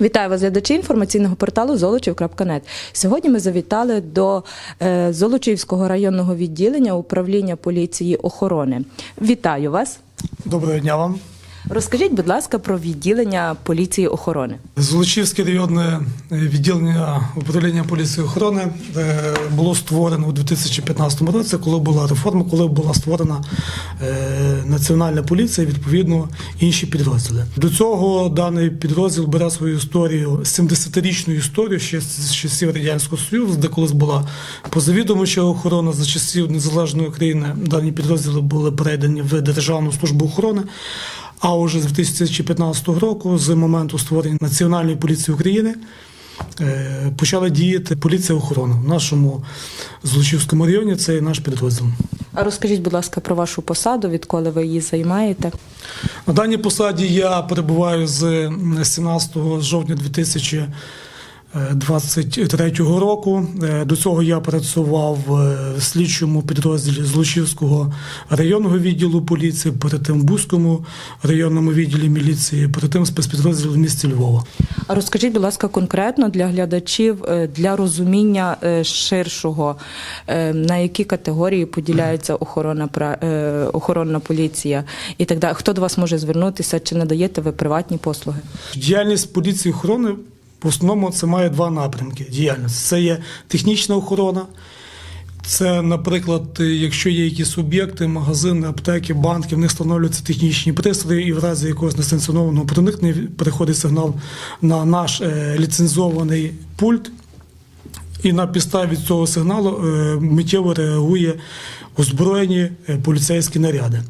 Вітаю вас, глядачі інформаційного порталу Золочів.нет. Сьогодні ми завітали до е, Золочівського районного відділення управління поліції охорони. Вітаю вас. Доброго дня вам. Розкажіть, будь ласка, про відділення поліції охорони. Золочівське районне відділення управління поліції охорони е, було створено у 2015 році, коли була реформа, коли була створена е, національна поліція, відповідно інші підрозділи. До цього даний підрозділ бере свою історію 70-річну історію ще з часів радянського союзу, де колись була позавідомича охорона за часів незалежної України. Дані підрозділи були передані в Державну службу охорони. А уже з 2015 року, з моменту створення Національної поліції України, е, почала діяти поліція охорони в нашому Злочівському районі. Це наш підрозділ. А розкажіть, будь ласка, про вашу посаду, відколи ви її займаєте. На даній посаді я перебуваю з 17 жовтня 2023 року. Е, До цього я працював е, в слідчому підрозділі Злочівського районного відділу поліції, перед тим в Бузькому районному відділі міліції, перед тим спецпідрозділ в місті Львова. А розкажіть, будь ласка, конкретно для глядачів, е, для розуміння ширшого, на які категорії поділяється охорона охоронна поліція і так далі. Хто до вас може звернутися, чи надаєте ви приватні послуги? Діяльність поліції охорони в основному це має два напрямки діяльності. Це є технічна охорона. Це, наприклад, якщо є якісь об'єкти, магазини, аптеки, банки, в них встановлюються технічні пристрої, і в разі якогось несанкціонованого проникнення приходить сигнал на наш е, ліцензований пульт, і на підставі цього сигналу е, миттєво реагує озброєні е, поліцейські наряди.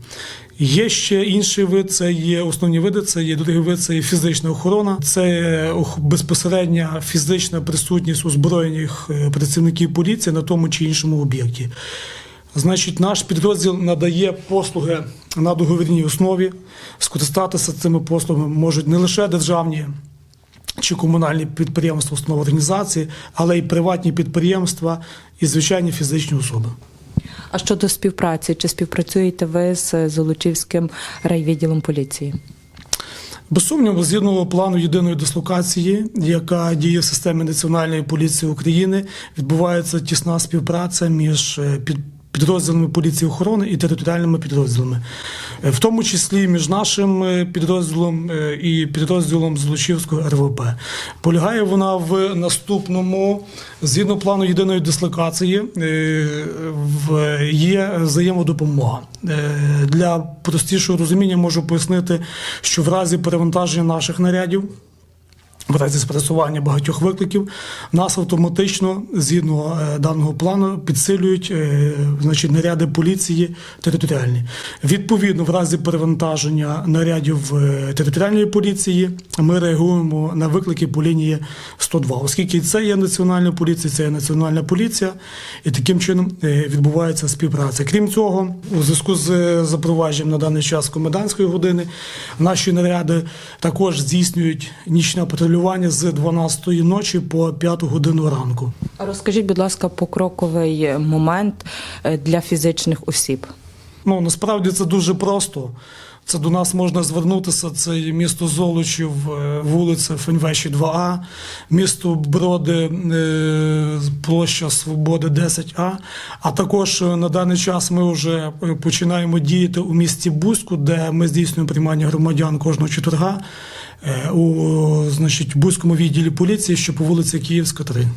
Є ще інший вид, це є основні види, це є другий вид, це є фізична охорона, це ох- безпосередня фізична присутність озброєних е, працівників поліції на тому чи іншому об'єкті. Значить, наш підрозділ надає послуги на договірній основі. Скористатися цими послугами можуть не лише державні чи комунальні підприємства, установи організації, але й приватні підприємства і звичайні фізичні особи. А щодо співпраці, чи співпрацюєте ви з Золочівським райвідділом поліції? Без сумніву, згідно плану єдиної дислокації, яка діє в системі Національної поліції України, відбувається тісна співпраця між е, під- підрозділами поліції охорони і територіальними підрозділами, Е, в тому числі між нашим е, підрозділом е, і підрозділом Злочівського РВП. Полягає вона в наступному, згідно плану єдиної дислокації, є взаємодопомога. Для простішого розуміння можу пояснити, що в разі перевантаження наших нарядів. В разі спрацювання багатьох викликів нас автоматично, згідно е, даного плану, підсилюють е, значить, наряди поліції територіальні. Відповідно, в разі перевантаження нарядів е, територіальної поліції ми реагуємо на виклики по лінії 102, оскільки це є національна поліція, це є національна поліція, і таким чином відбувається співпраця. Крім цього, у зв'язку з запровадженням на даний час комендантської години наші наряди також здійснюють нічне патрулювання з 12-ї ночі по 5 годину ранку. А розкажіть, будь ласка, покроковий момент е, для фізичних осіб. Ну насправді це дуже просто. Це до нас можна звернутися. Це місто Золочів, е, вулиця Фенвеші 2А, місто Броди, е, площа Свободи 10А. А також на даний час ми вже починаємо діяти у місті Бузьку, де ми здійснюємо приймання громадян кожного четверга у значить, Бузькому відділі поліції, що по вулиці Київська 3.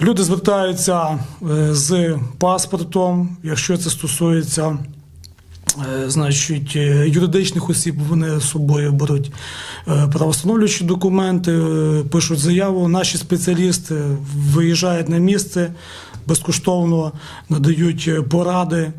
Люди звертаються е, з паспортом, якщо це стосується. е, Значить, е, юридичних осіб вони з собою беруть е, правостановлюючі документи, е, пишуть заяву. Наші спеціалісти виїжджають на місце, безкоштовно надають е, поради.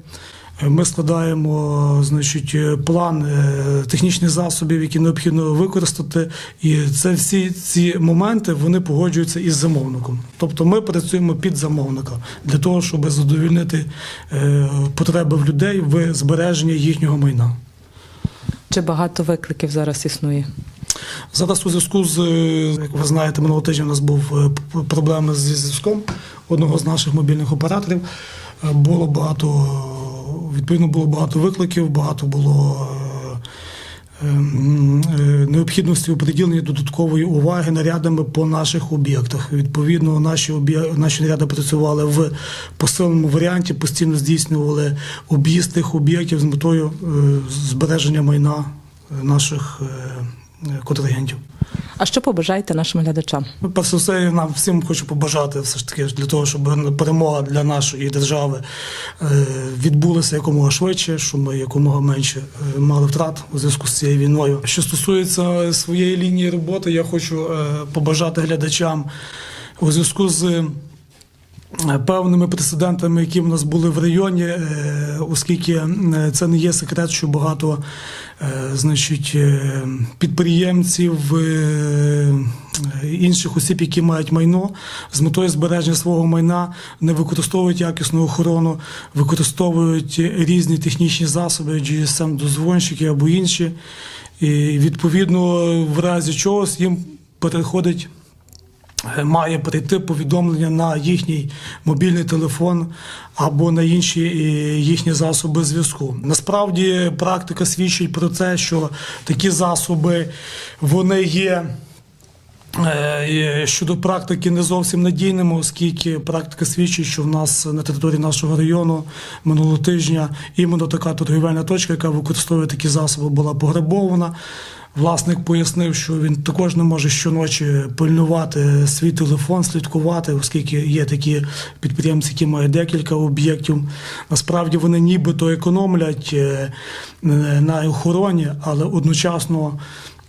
Ми складаємо значить, план е, технічних засобів, які необхідно використати, і це всі ці моменти вони погоджуються із замовником. Тобто ми працюємо під замовника для того, щоб задовільнити е, потреби в людей в збереженні їхнього майна. Чи багато викликів зараз існує? Зараз у зв'язку з, е, як ви знаєте, минулого тижня у нас був проблеми зі зв'язком одного з наших мобільних операторів. Було багато, відповідно, було багато викликів, багато було ем, е, необхідності у приділенні додаткової уваги нарядами по наших об'єктах. Відповідно, наші наші наряди працювали в посиленому варіанті, постійно здійснювали об'їзд тих об'єктів з метою е, збереження майна е, наших е, е, контрагентів. А що побажаєте нашим глядачам? Ну, Перш все, нам всім хочу побажати все ж таки для того, щоб перемога для нашої держави е, відбулася якомога швидше, щоб ми якомога менше е, мали втрат у зв'язку з цією війною. Що стосується своєї лінії роботи, я хочу е, побажати глядачам у зв'язку з. Певними прецедентами, які в нас були в районі, е, оскільки е, це не є секрет, що багато е, значить, підприємців, інших осіб, які мають майно, з метою збереження свого майна не використовують якісну охорону, використовують різні технічні засоби, GSM, дозвонщики або інші. І відповідно, в разі чогось їм переходить має прийти повідомлення на їхній мобільний телефон або на інші е, їхні засоби зв'язку. Насправді практика свідчить про те, що такі засоби вони є. е, Щодо практики не зовсім надійними, оскільки практика свідчить, що в нас на території нашого району минулого тижня іменно така торгівельна точка, яка використовує такі засоби, була пограбована. Власник пояснив, що він також не може щоночі пильнувати свій телефон, слідкувати, оскільки є такі підприємці, які мають декілька об'єктів. Насправді вони нібито економлять е, на охороні, але одночасно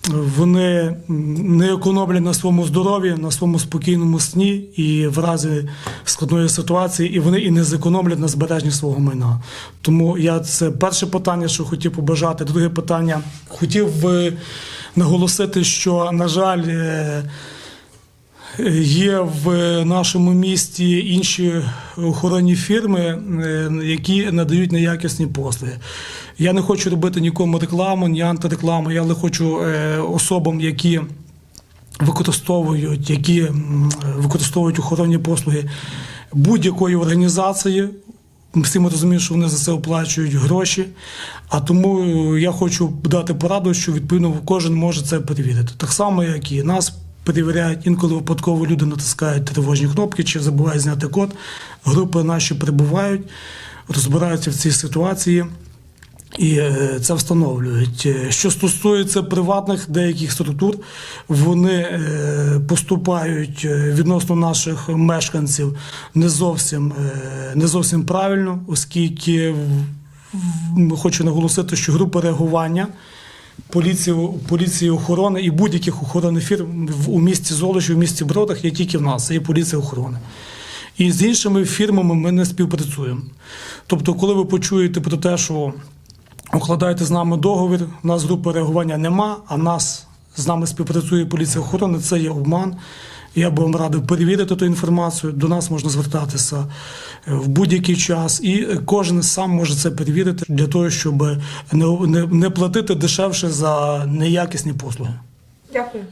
вони не економлять на своєму здоров'ї, на своєму спокійному сні і в разі складної ситуації, і вони і не зекономлять на збереженні свого майна. Тому я це перше питання, що хотів побажати. Друге питання хотів е, наголосити, що на жаль. е, Є в нашому місті інші охоронні фірми, е, які надають неякісні послуги. Я не хочу робити нікому рекламу, ні антирекламу. Я але хочу е, особам, які використовують, які використовують охоронні послуги будь-якої організації. Всі ми розуміємо, що вони за це оплачують гроші. А тому я хочу дати пораду, що відповідно кожен може це перевірити. Так само, як і нас перевіряють, інколи випадково люди натискають тривожні кнопки чи забувають зняти код. Групи наші прибувають, розбираються в цій ситуації. І е, це встановлюють. Е, Що стосується приватних деяких структур, вони е, поступають відносно наших мешканців не зовсім, не зовсім правильно, оскільки хочу наголосити, що група реагування. Поліції, поліції охорони і будь-яких охоронних фірм у місті Золочі, в місті Бродах є тільки в нас, є поліція охорони. І з іншими фірмами ми не співпрацюємо. Тобто, коли ви почуєте про те, що укладаєте з нами договір, у нас групи реагування нема, а нас з нами співпрацює поліція охорони, це є обман. Я би вам радив перевірити ту інформацію. До нас можна звертатися е, в будь-який час, і кожен сам може це перевірити для того, щоб не, не, не платити дешевше за неякісні послуги. Дякую.